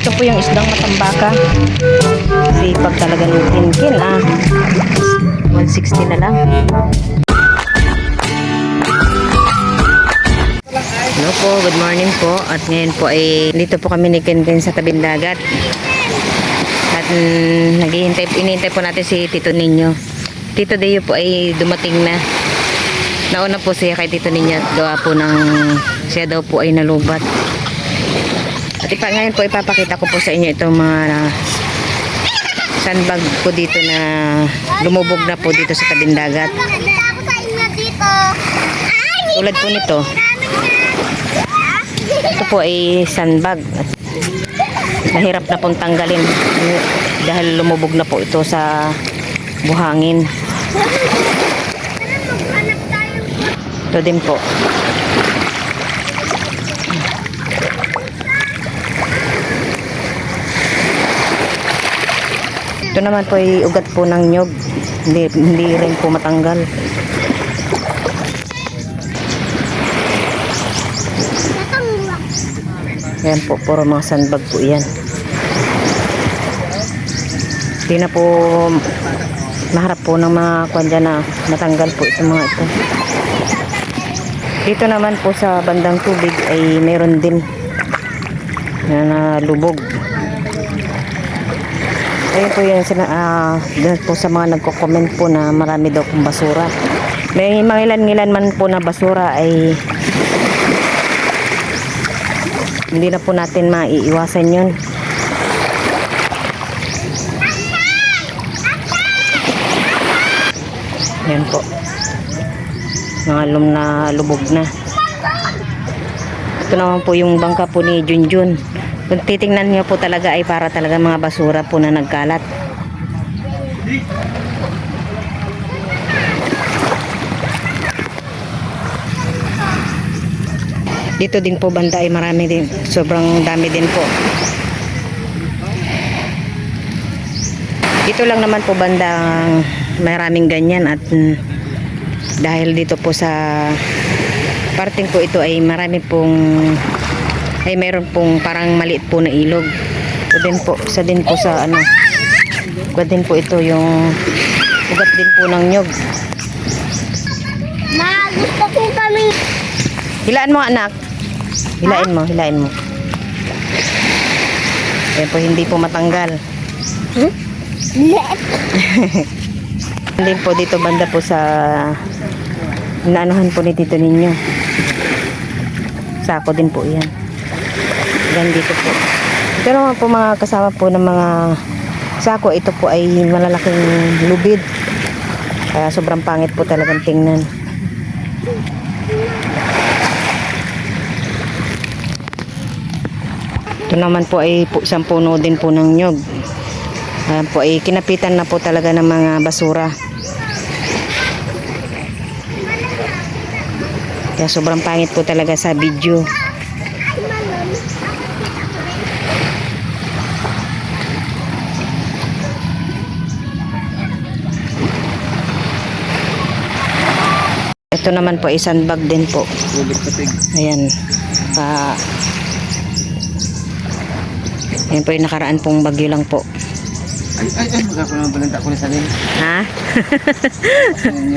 Ito po yung isdang matambaka. Sipag talaga ng kinkin ah. 160 na lang. Hello po, good morning po. At ngayon po ay dito po kami ni Kinkin sa tabing dagat. At mm, naghihintay, inihintay po natin si Tito Ninyo. Tito Deo po ay dumating na. Nauna po siya kay Tito Ninyo gawa po ng siya daw po ay nalubat. At ipa, ngayon po ipapakita ko po sa inyo itong mga na- sandbag po dito na lumubog na po dito sa tabing dagat. Tulad po nito. Ito po ay sandbag. At Nahirap na pong tanggalin dahil lumubog na po ito sa buhangin. Ito din po. Ito naman po ay ugat po ng nyog. Hindi, hindi rin po matanggal. Yan po, puro mga sandbag po yan. Hindi na po maharap po ng mga kwan dyan na matanggal po itong mga ito. Dito naman po sa bandang tubig ay meron din na nalubog. Ayun po yung sina, dun po sa mga nagko-comment po na marami daw pong basura. May mga ilan-ilan man po na basura ay hindi na po natin maiiwasan yun. Yan po. Mga lum na lubog na. Ito naman po yung bangka po ni Junjun. Kung titingnan niyo po talaga ay para talaga mga basura po na nagkalat. Dito din po banda ay marami din. Sobrang dami din po. Dito lang naman po banda maraming ganyan at mm, dahil dito po sa parting po ito ay marami pong ay meron pong parang maliit po na ilog. Ito din po, sa din po sa ano. Ito din po ito yung ugat din po ng nyog. Ma, gusto ko kami. Hilaan mo anak. Hilain mo, hilain mo. Ayan po, hindi po matanggal. Let. Hindi po dito banda po sa naanuhan po ni tito ninyo. Sako din po yan. Yan dito po. Ito naman po mga kasama po ng mga sako. Ito po ay malalaking lubid. Kaya sobrang pangit po talagang tingnan. Ito naman po ay isang puno din po ng nyog. Ayan po ay kinapitan na po talaga ng mga basura. Kaya sobrang pangit po talaga sa video. Ito naman po ay sandbag din po. Ayan. Ah, Ayan po yung nakaraan pong bagyo lang po. Ay, ay, ay, baka naman balanta ko na sa nila. Ha?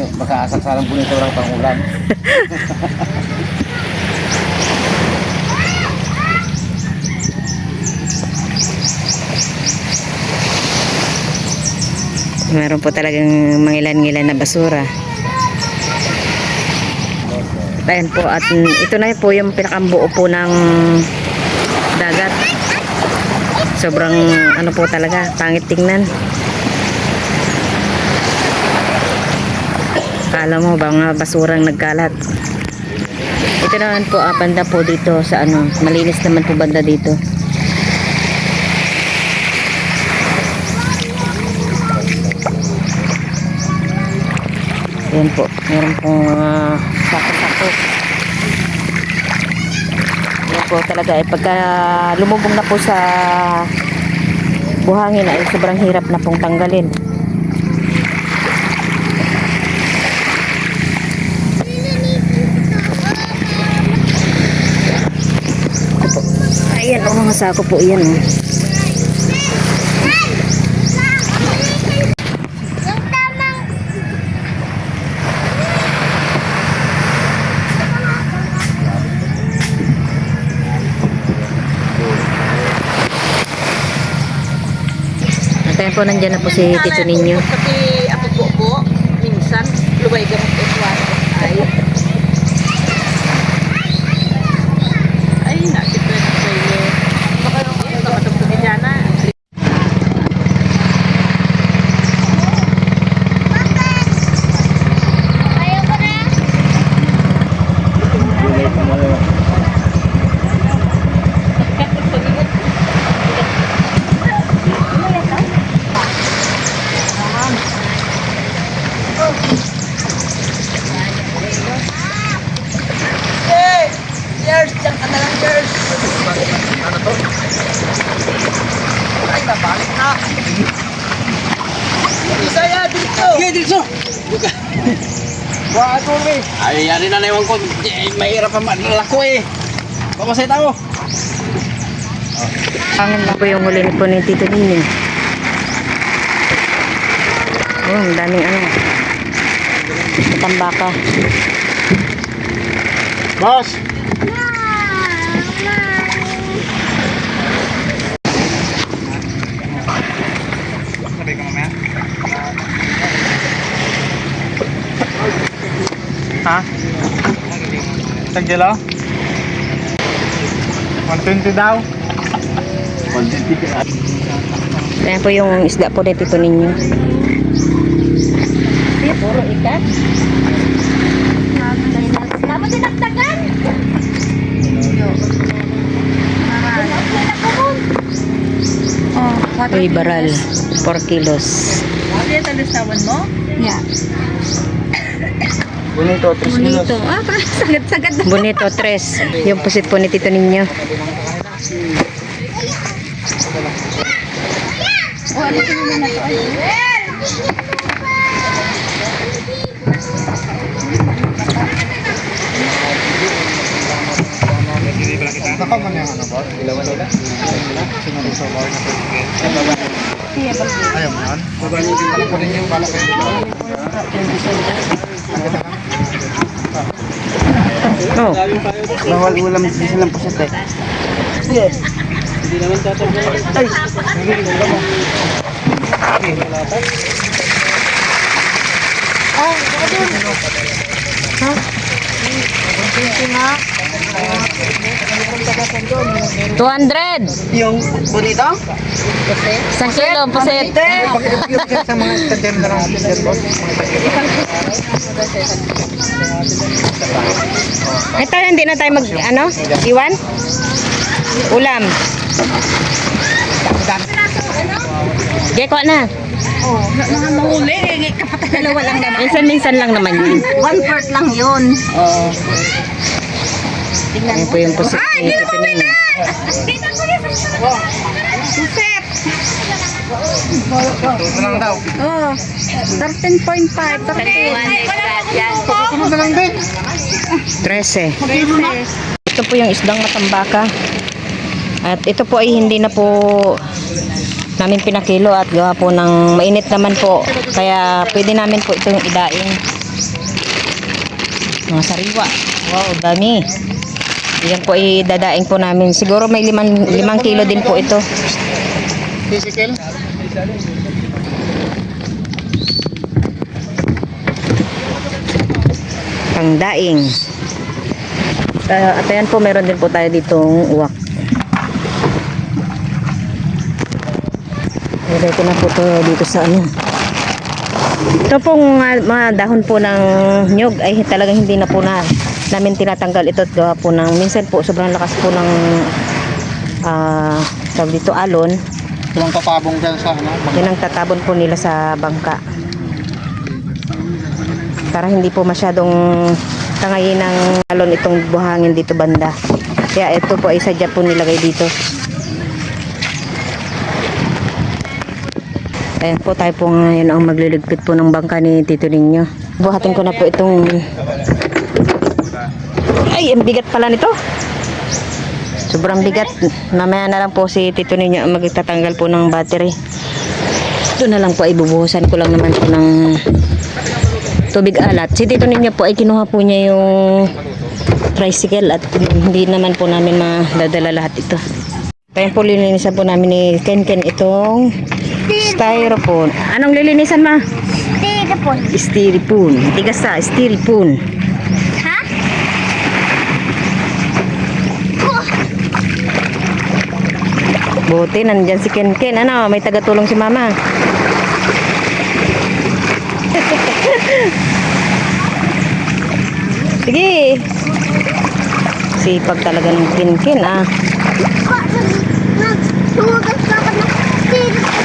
Baka asaksalan po nito orang pangulam. Meron po talagang mangilan-ngilan na basura. Ayan po, at ito na po yung pinakambuo po ng dagat. Sobrang ano po talaga, pangit tingnan. Kala mo ba mga basurang nagkalat. Ito naman po, ah, banda po dito sa ano, malinis naman po banda dito. Yan po, meron pong mga sako-sako. Yan po talaga, eh, pagka lumubog na po sa buhangin ay sobrang hirap na pong tanggalin. Po. Ayan, oh, mga po yan. Oh. Po nandyan na po si Tito Ninyo. Pati ako po po, minsan, luway gamot ay. Ay, nakita na kayo. Baka yun, baka tungkol niya na. Ayaw ko na. Cheers! Diyan ka na lang, cheers! Ano to? Ay, nabalik na. Isaya dito! Sige, dito! Wah, ito eh. Ay, yari na naiwan ko. Eh, Mahirap ang malako eh. Papasay tayo. Ang na po yung huli po ni Tito Ninyo. Oh, ang daming ano. Tambaka. Boss! Ha? Tagdilo? 120 daw. 150 ka. Ayan po yung isda po ni Tito Ninyo. Puro ikat. Dapat dinagdagan. Uy, baral. 4 kilos. Ano yung talisawan mo? Bonito, 3 kilos. Ah, parang sagad-sagad. Bonito 3. Yung pusit po ni Tito Ninyo. Naka man yung ano ba? Ilawan nila? Sinuriso ba? Ayaw mo yan? Ko rin yung balak ko No. Bawal ulam sa lang po siya, te. Yes. Hindi naman tatawag. Ay! Hindi naman mo. Okay. Ah, ano? Ha? 200. Yung bonito? Isang kilo, pusit. Sa mga stadyem. Ito, hindi na tayo mag, ano, iwan? Ulam. Geko na. Mga mahuli, eh, kapatid. Dalawa lang naman. Minsan-minsan lang naman yun. One fourth lang yun. Oo. Ayan po yung pusit ni Tito Ninyo. Ito lang daw. Oo. 13.5. 13. Susunod na lang din. 13. Ito po yung isdang matambaka. At ito po ay hindi na po namin pinakilo at gawa po ng mainit naman po. Kaya pwede namin po itong idaing. Mga sariwa. Wow, dami. Yan po ay dadaing po namin. Siguro may limang, limang kilo din po ito. Physical. Pangdaing. Uh, at ayan po, meron din po tayo ditong uwak. Ilagay ko na po to dito sa ano. Ito pong ah, mga dahon po ng nyog ay talagang hindi na po na namin tinatanggal ito at gawa po ng minsan po sobrang lakas po ng ah tawag dito alon Walang tatabong dyan sa ano. yan ang tatabon po nila sa bangka para hindi po masyadong tangayin ng alon itong buhangin dito banda kaya ito po ay sadya po nilagay dito ayan po tayo po ngayon ang magliligpit po ng bangka ni Tito Ninyo buhatin ko na po itong ay ang bigat pala nito sobrang bigat mamaya na lang po si Tito Ninyo ang magtatanggal po ng battery ito na lang po ay bubuhusan ko lang naman po ng tubig alat. Si Tito Ninyo po ay kinuha po niya yung tricycle at hindi naman po namin madadala lahat ito. Kaya po lilinisan po namin ni Ken Ken itong Styrofoam. Anong lilinisan ma? Styrofoam. Styrofoam. Tigas sa styrofoam. Ha? Buti, nandyan si Ken Ken. Ano, may tagatulong si mama. Sige. Sipag talaga ng Ken Ken, ah. Tumugas ka pa ng styrofoam.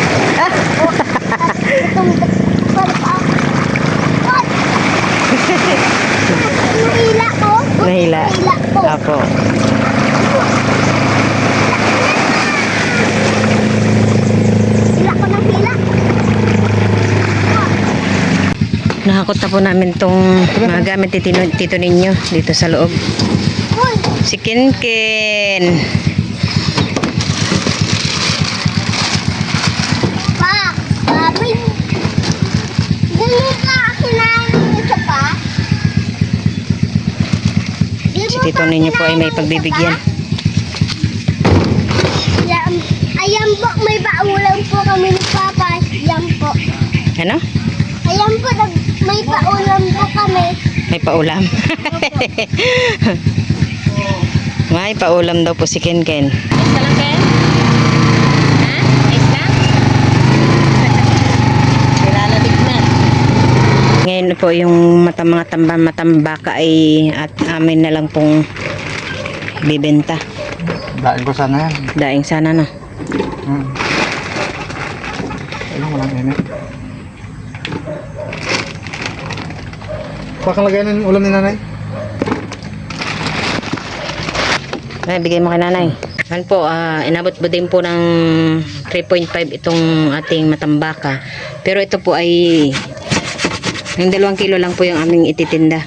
Tumugas ka pa. What? Nahila ko. Nahila. Nahila ko. Apo. Nakakot na po namin tong mga gamit tito, tito ninyo dito sa loob. Si Ken Ken. pa. Papi. Dili ka kinain ng isa pa. Di Si tito ninyo po ay may isa pagbibigyan. pa? Ayan, ayan po, may paulam po kami ni Papa. Ayan po. Ano? Ayan po, nag, may paulam po kami. May paulam. May paulam daw po si Ken Ken. Ka lang, Ken? Ha? Ayos lang? Nilalamig na. Ngayon po yung mata, mga tamba, matambaka ay at amin na lang pong bibenta. Dain ko sana yan. Daing sana no. Hmm. Ilang walang init. Pakalagay na yung ulam ni nanay. Ay, bigay mo kay nanay. Yan po, ah, inabot po din po ng 3.5 itong ating matambaka. Pero ito po ay yung dalawang kilo lang po yung aming ititinda.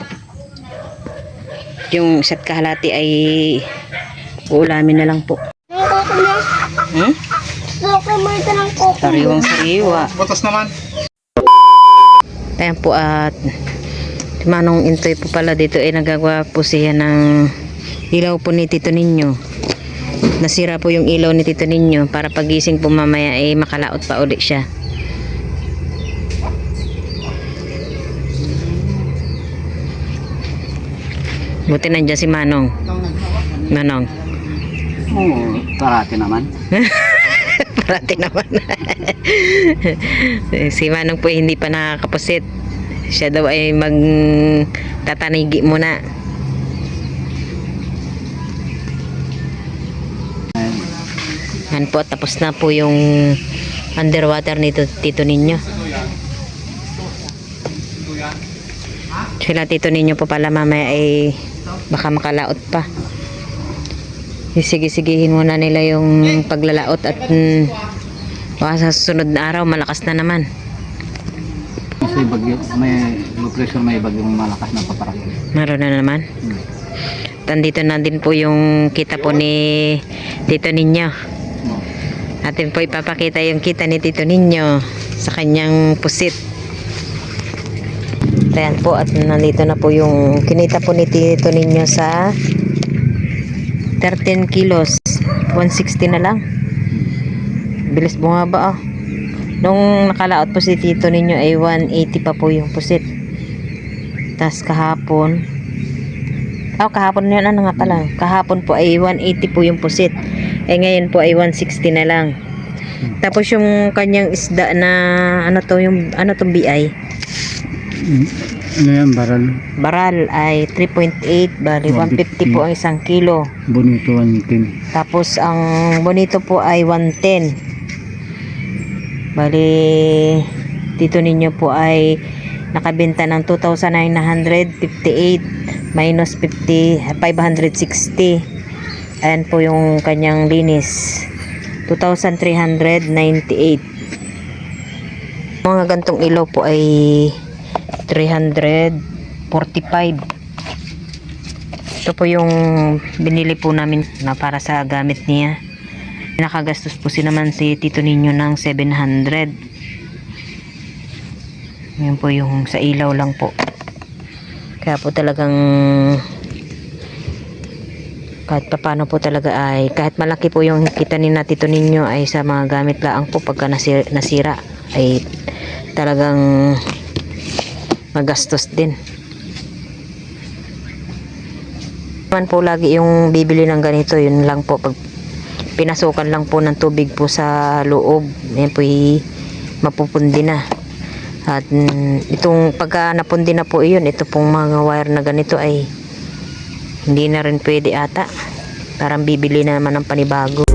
Yung isa't kahalati ay uulamin na lang po. Hmm? Sariwang sariwa. Butas naman. Ayan po at Manong Intoy po pala dito ay nagagawa po siya ng ilaw po ni Tito Ninyo. Nasira po yung ilaw ni Tito Ninyo para pagising po mamaya ay makalaot pa ulit siya. Buti nandiyan si Manong. Manong. Oo, parati naman. Parati naman. si Manong po hindi pa nakakapusit. Siya daw ay mag tatanigi muna. Yan po, tapos na po yung underwater nito tito ninyo. Sila tito ninyo po pala mamaya ay baka makalaot pa. Sige-sigihin muna nila yung paglalaot at mm, baka sa susunod na araw malakas na naman. Kasi bagyo, may low pressure, may bagyong malakas na paparaki. Meron na naman. Tandito na din po yung kita po ni Tito Ninyo. Atin po ipapakita yung kita ni Tito Ninyo sa kanyang pusit. Ayan po at nandito na po yung kinita po ni Tito Ninyo sa 13 kilos. 160 na lang. Bilis bumaba ah. Nung nakalaot po si Tito Ninyo ay 180 pa po yung pusit. Tapos kahapon, oh kahapon yun, ano nga pala, kahapon po ay 180 po yung pusit. Eh ngayon po ay 160 na lang. Tapos yung kanyang isda na, ano to, yung, ano tong BI? Ano yan, baral? Baral ay 3.8, bali 150 po ang isang kilo. Bonito, one team. Tapos ang bonito po ay 110. Bali, dito ninyo po ay nakabenta ng 2,958 minus 50, 560. Ayan po yung kanyang linis. 2,398. Mga gantong ilaw po ay 345. Ito po yung binili po namin na para sa gamit niya. Nakagastos po si naman si Tito Ninyo ng 700. Yan po yung sa ilaw lang po. Kaya po talagang kahit papano po talaga ay kahit malaki po yung kita ni na tito ninyo ay sa mga gamit laang po pagka nasira, nasira ay talagang magastos din. Man po lagi yung bibili ng ganito yun lang po. Pag pinasukan lang po ng tubig po sa loob yan po mapupundi na. At mm, itong pagka napundi na po iyon ito pong mga wire na ganito ay hindi na rin pwede ata. Parang bibili na naman ng panibago